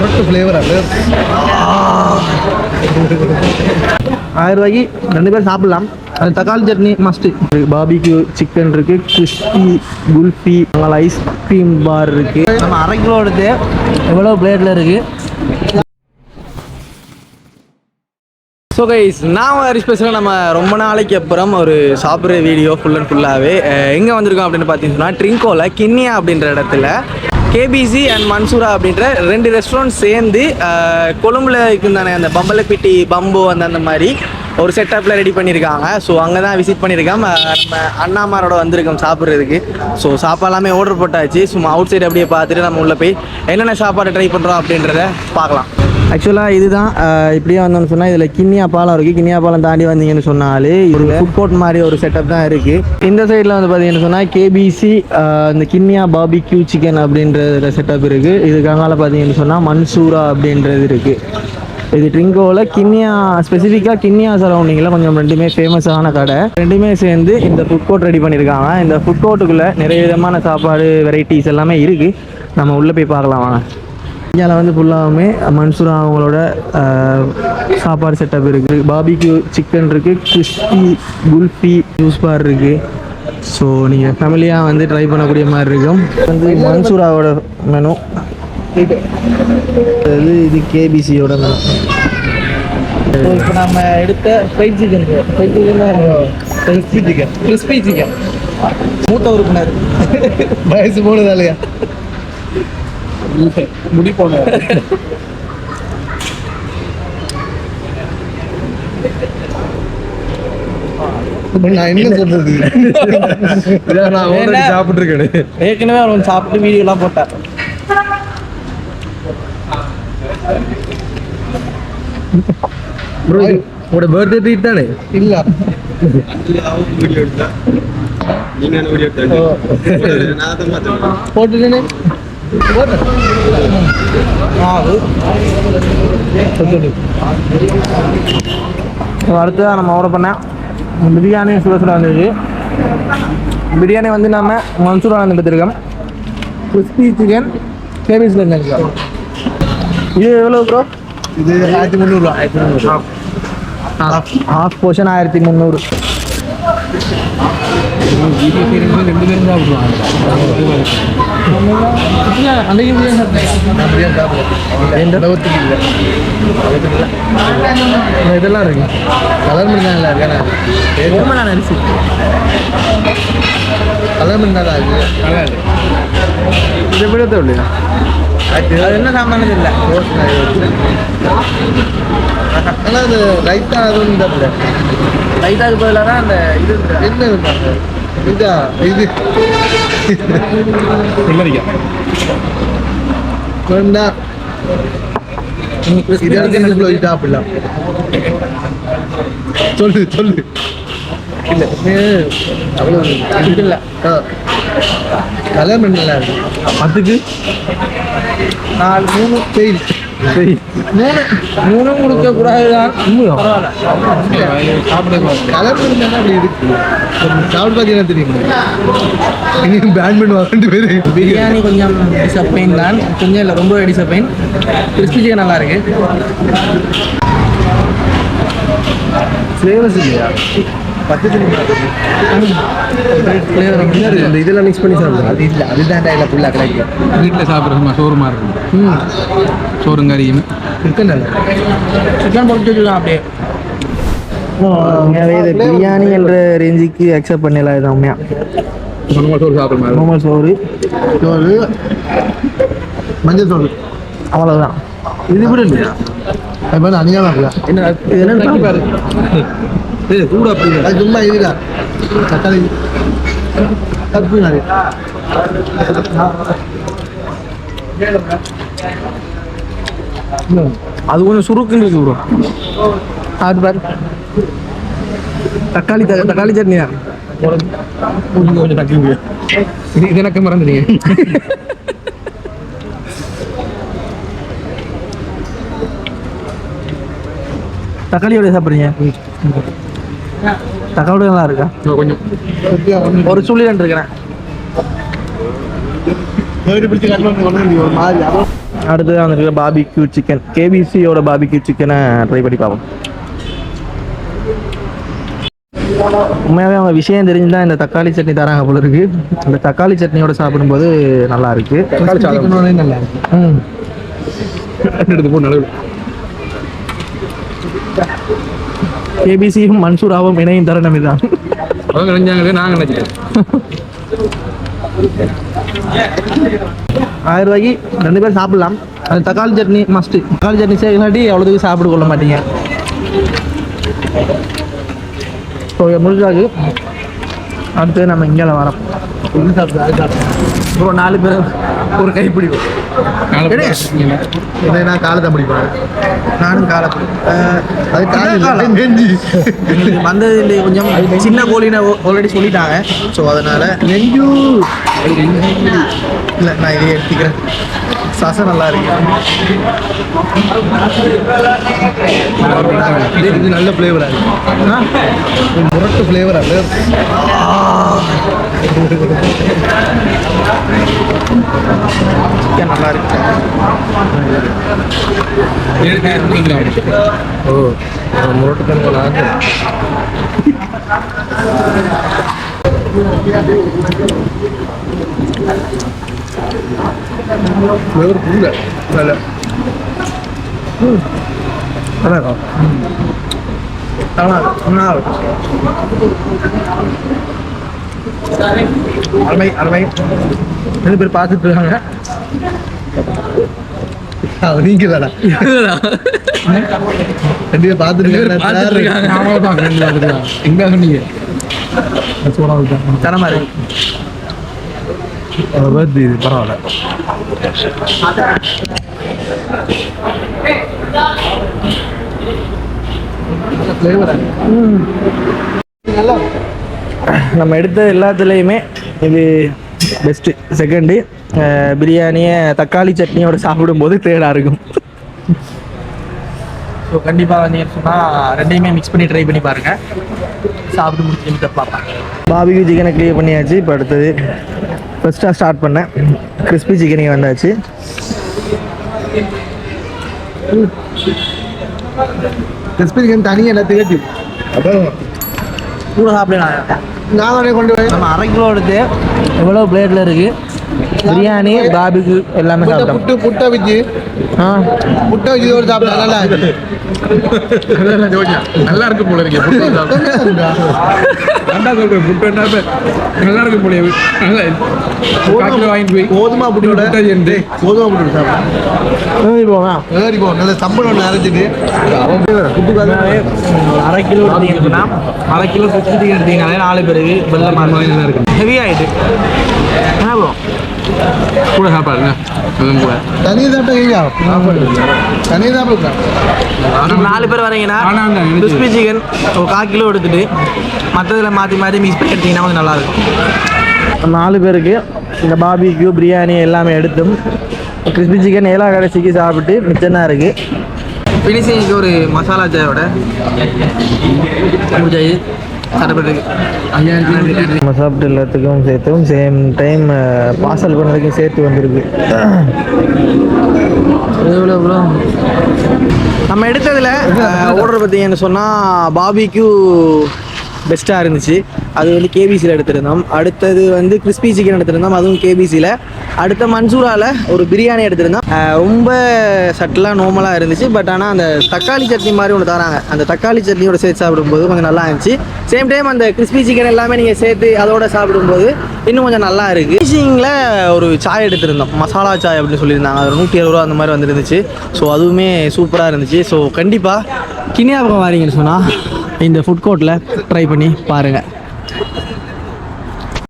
முரட்டு ஃப்ளேவர் அது. ஆயிரம் ரூபாய்க்கு ரெண்டு பேரும் சாப்பிடலாம். அது தக்காளி சட்னி மஸ்ட்டு பாபிக்யூ சிக்கன் இருக்கு கிறிஸ்பி குல்ஃபி அங்கே ஐஸ்கிரீம் பார் இருக்கு. நம்ம அரை கிலோ எடுத்து எவ்வளோ பிளேட்டில் இருக்கு? ஸோ கைஸ் நான் ஹரிஷ் பேசுகிறேன் நம்ம ரொம்ப நாளைக்கு அப்புறம் ஒரு சாப்பிட்ற வீடியோ ஃபுல் அண்ட் ஃபுல்லாகவே எங்கே வந்திருக்கோம் அப்படின்னு பார்த்தீங்கன்னா ட்ரிங்கோவில் கிண்ணியா அப்படின்ற இடத்துல. கேபிசி அண்ட் மன்சூரா அப்படின்ற ரெண்டு ரெஸ்டாரண்ட் சேர்ந்து கொழும்புல இருக்குந்தானே அந்த பம்பலப்பிட்டி பம்பு அந்த அந்த மாதிரி ஒரு செட்டப்பில் ரெடி பண்ணியிருக்காங்க ஸோ அங்கே தான் விசிட் பண்ணியிருக்கோம் நம்ம அண்ணாமாரோட வந்திருக்கோம் சாப்பிட்றதுக்கு. ஸோ சாப்பாடு ஆர்டர் போட்டாச்சு. சும்மா அவுட் சைடு அப்படியே பார்த்துட்டு நம்ம உள்ளே போய் என்னென்ன சாப்பாடு ட்ரை பண்ணுறோம் அப்படின்றத பார்க்கலாம். ஆக்சுவலாக இதுதான் இப்படியே வந்தோம்னு சொன்னால் இதில் கிண்ணியா பாலம் இருக்குது கிண்ணியா பாலம் தாண்டி வந்தீங்கன்னு சொன்னாலே ஒரு ஃபுட் கோர்ட் மாதிரி ஒரு செட்டப் தான் இருக்குது இந்த சைடில் வந்து பார்த்தீங்கன்னு சொன்னால் கேபிசி இந்த கிண்ணியா பாபிக்யூ சிக்கன் அப்படின்ற செட்டப் இருக்குது இதுக்கு அங்கால பார்த்தீங்கன்னு சொன்னால் மன்சூரா அப்படின்றது இருக்குது இது ட்ரிங்கோவில் கிண்ணியா ஸ்பெசிஃபிக்காக கிண்ணியா சரௌண்டிங்கில் கொஞ்சம் ரெண்டுமே ஃபேமஸான கடை. ரெண்டுமே சேர்ந்து இந்த ஃபுட் கோர்ட் ரெடி பண்ணியிருக்காங்க இந்த ஃபுட் கோர்ட்டுக்குள்ளே நிறைய விதமான சாப்பாடு வெரைட்டிஸ் எல்லாமே இருக்குது நம்ம உள்ளே போய் பார்க்கலாம் வாங்க. இந்தியாவில் வந்து ஃபுல்லாகவுமே மன்சூரா அவங்களோட சாப்பாடு செட்டப் இருக்குது பாபிக்யூ சிக்கன் இருக்குது கிறிஸ்பி குல்ஃபி ஜூஸ் பார் இருக்குது ஸோ நீங்கள் ஃபேமிலியாக வந்து ட்ரை பண்ணக்கூடிய மாதிரி இருக்கும். வந்து மன்சூராவோட மெனு இது இது கேபிசியோட மெனு இப்போ நம்ம எடுத்த fried chicken fried chicken crispy chicken crispy chicken மூத்த உறுப்பினர். வயசு போனதாலையா முடி போன நான் என்ன சொல்றது? நான் already சாப்பிட்டிருக்கேன். ஏற்கனவே அவர் வந்து சாப்பிட்டு வீடியோலாம் போட்டார் ப்ரோ உங்களோட பர்த்டே ட்ரீட் தானே? இல்ல. போட்டுட்டேனே? அடுத்ததாக நம்ம ஆர்டர் பண்ண பிரியாணி சுட வந்துருக்கு. பிரியாணி வந்து நம்ம மன்சூரா வந்து எடுத்துருக்கோம். கிறிஸ்பி சிக்கன் கேபிஸில் இருந்திருக்கோம். இது எவ்வளோ ப்ரோ இது ஆயிரத்தி முந்நூறுவா ஹாஃப் போர்ஷன் ஆயிரத்தி முந்நூறு. ரெண்டு பேரும் சாப்பிடுவாங்க அன்றைக்கு பிரியாணி நான் இதெல்லாம் இருக்கு கலர் மணி நல்லா இருக்கேன் அரிசி கலர் மணி நல்லா இருக்கு இது எப்படி இல்லையா அது என்ன சாமான் இல்லை ஆனால் அது ரைத்தா அதுவும் இந்த லைட்டாக தான் அந்த இது என்ன இது சொல்லு சொல்லு. இல்லை. அவ்வளோ இல்லை. கலர் இருக்கு. பத்துக்கு நாலு மூணு. சரி மூணு மூணும் கொடுக்க கூடாது தான் கலர் நல்லா அப்படி இருக்கு சாப்பிட்டு பார்த்தீங்கன்னா தெரியும் பேட்மிண்டன் வாங்கிட்டு பேரு. பிரியாணி கொஞ்சம் டிசப்பாயின் தான். கொஞ்சம் இல்லை ரொம்ப டிசப்பாயின் கிறிஸ்பி சிக்கன் நல்லா இருக்கு. ஃப்ளேவர்ஸ் இல்லையா? இந்த இதெல்லாம் மிக்ஸ் பண்ணி சாப்பிடுங்க. அது இல்லை அதுதான் இல்லை ஃபுல்லாக கிடைக்கும் வீட்டில் சாப்பிட்ற சோறு மாதிரி இருக்கும். சோறும் கறியும். சிக்கன் நல்லா. சிக்கன் போட்டு அப்படியே. உண்மையாகவே இது பிரியாணி என்ற ரேஞ்சுக்கு அக்செப்ட் பண்ணல இது உண்மையா? normal சோறு சாப்பிட்ற மாதிரி நார்மல் சோறு. சோறு. மஞ்சள் சோறு அவ்வளோதான் இது கூட இல்லையா? அது மாதிரி என்ன இது என்னன்னு பாரு. ஏய் கூட அப்படி அது சும்மா இதுல தக்காளி. தப்பு நிறைய அது கொஞ்சம் சுருக்குன்னு இருக்கு ப்ரோ அது பாரு. தக்காளி தக்காளி சட்னி தான் கொஞ்சம் தக்கி இது இது எனக்கு மறந்துட்டீங்க தக்காளியோட சாப்பிட்றீங்க? தக்காளி நல்லா இருக்கா கொஞ்சம். ஒரு ரெண்டு இருக்கிறேன். அடுத்தது வந்துட்டு பாபிக்யூ சிக்கன் கேபிசியோட பாபிக்யூ சிக்கனை ட்ரை பண்ணி பார்ப்போம். உண்மையாகவே அவங்க விஷயம் தெரிஞ்சு தான் இந்த தக்காளி சட்னி தராங்க போல இருக்கு. இந்த தக்காளி சட்னியோட சாப்பிடும்போது நல்லா இருக்கு. தக்காளி சாதம். சிக்கனோடே நல்லா இருக்கு. ம். எடுத்து போட்டு கேபிசியும் மன்சூராவும் இணையும் தருணம் இதுதான். ஆயிரம் ரூபாய்க்கு ரெண்டு பேரும் சாப்பிடலாம். அது தக்காளி சட்னி மஸ்ட்டு தக்காளி சட்னி சேர்க்கலாட்டி அவ்வளோதுக்கு சாப்பிட கொள்ள மாட்டீங்க. ஸோ முடிஞ்சாக்கு அடுத்து நம்ம இங்கே வரோம். இது சாப்பிட்டு அது சாப்பிட்டு ஒரு நாலு பேர் ஒரு கைப்பிடி இதை நான் காலை தான் பிடிப்பேன். நானும் காலை அது காலை? இல்லை நெஞ்சு. வந்தது இந்த கொஞ்சம் சின்ன கோழின்னு ஆல்ரெடி சொல்லிட்டாங்க. ஸோ அதனால் நெஞ்சு. இல்லை நான் இதை எடுத்துக்கிறேன். சசம் நல்லா இருக்கு. இது- இது நல்ல ஃப்ளேவராக இருக்கு. முரட்டு ஃப்ளேவராக ஃப்ளேவர் சிக்கன் நல்லா இருக்கு. ஓ முரட்டு கண்களாக ஃப்ளேவர் புரியல நல்லா இருக்கும் நல்லா நல்லா அருமை அருமை. ரெண்டு பேர் பார்த்துட்டு இருக்காங்க. நீங்க ரெண்டு பேர் பார்த்துட்டு எங்க சொன்னீங்க தரமா இருக்கு இது பரவாயில்ல. ஃப்ளேவரா நல்லா நம்ம எடுத்த எல்லாத்துலேயுமே இது பெஸ்ட்டு செகண்டு பிரியாணியை தக்காளி சட்னியோட சாப்பிடும்போது தேடாக இருக்கும். ஸோ கண்டிப்பாக வந்து சொன்னால் ரெண்டையுமே மிக்ஸ் பண்ணி ட்ரை பண்ணி பாருங்கள் சாப்பிட்டு முடிச்சு பார்ப்பேன் பாபிக்கு சிக்கனை க்ளியர் பண்ணியாச்சு. இப்போ அடுத்தது ஃபஸ்ட்டாக ஸ்டார்ட் பண்ணேன் கிறிஸ்பி சிக்கனுக்கு வந்தாச்சு. கிறிஸ்பி சிக்கன் தனியாக என்ன திகட்டி அப்புறம் கூட சாப்பிடலாம் நாங்களே கொண்டு போய். நம்ம அரை கிலோ எடுத்து எவ்வளோ பிளேட்டில் இருக்குது பிரியாணி பாபிக்கு எல்லாமே புட்டை சாப்பிட்டோம். புட்டு புட்டை வச்சு ஆ. புட்டை வச்சு இதோட சாப்பிட்டா நல்லா இருக்கு. நல்லா இருக்கு போல இருக்கு புட்டு சாப்பிட்டா. நல்லா சொல்றேன் புட்டு என்ன நல்லா இருக்கு போல கிலோ வாங்கிட்டு போய் கோதுமா புட்டோட புட்டை சேர்ந்து. கோதுமா புட்டு சாப்பிட்டேன் போவேன் ஏறி போ நல்ல சம்பளம் ஒன்று அரைச்சிட்டு. அரை கிலோ எடுத்தீங்கன்னா அரை கிலோ சிக்ஸ்டி சிக்கன் எடுத்தீங்கனாலே நாலு பேருக்கு வெள்ளை மாதிரி இருக்கு. ஹெவி ஆகிட்டு என்ன கூட சாப்பாடுங்க அதுவும் கூட தனியாக சாப்பிட்டா கேட்க தனியாக சாப்பிடுறேன் நாலு பேர் வரீங்கன்னா கிறிஸ்பி சிக்கன் ஒரு கால் கிலோ எடுத்துட்டு மற்றதில் மாற்றி மாற்றி மிக்ஸ் பண்ணி எடுத்தீங்கன்னா கொஞ்சம் நல்லாயிருக்கும். நாலு பேருக்கு இந்த பாபிக்யூ பிரியாணி எல்லாமே எடுத்தும் கிறிஸ்பி சிக்கன் ஏலா கடைசிக்கு சாப்பிட்டு மிச்சம் தான் இருக்குது ஃபினிஷிங்க்கு ஒரு மசாலா சாயோட முடிஞ்சது சாப்பிட்றதுக்கு நம்ம சாப்பிட்டு எல்லாத்துக்கும் சேர்த்தும் சேம் டைம் பார்சல் பண்ணதுக்கும் சேர்த்து வந்திருக்கு. எவ்வளோ எவ்வளோ நம்ம எடுத்ததில் ஆர்டர் பார்த்தீங்கன்னு சொன்னால் பாபிக்யூ பெஸ்ட்டாக இருந்துச்சு. அது வந்து கேபிசியில் எடுத்திருந்தோம். அடுத்தது வந்து கிறிஸ்பி சிக்கன் எடுத்திருந்தோம். அதுவும் கேபிசியில் அடுத்த மன்சூராவில் ஒரு பிரியாணி எடுத்திருந்தோம். ரொம்ப சட்டிலாக நோமலாக இருந்துச்சு பட் ஆனால் அந்த தக்காளி சட்னி மாதிரி ஒன்று தராங்க. அந்த தக்காளி சட்னியோட சேர்த்து சாப்பிடும்போது கொஞ்சம் நல்லா இருந்துச்சு. சேம் டைம் அந்த கிறிஸ்பி சிக்கன் எல்லாமே நீங்கள் சேர்த்து அதோட சாப்பிடும்போது இன்னும் கொஞ்சம் நல்லா இருக்குது ஃபினிஷிங்கில் ஒரு சாய் எடுத்திருந்தோம். மசாலா சாய் அப்படின்னு சொல்லியிருந்தாங்க. அது நூற்றி இருபது ரூபா அந்த மாதிரி வந்துருந்துச்சு. ஸோ அதுவுமே சூப்பராக இருந்துச்சு. ஸோ கண்டிப்பாக கினியா வரீங்கன்னு சொன்னால் இந்த ஃபுட் கோர்ட்டில் ட்ரை பண்ணி பாருங்கள்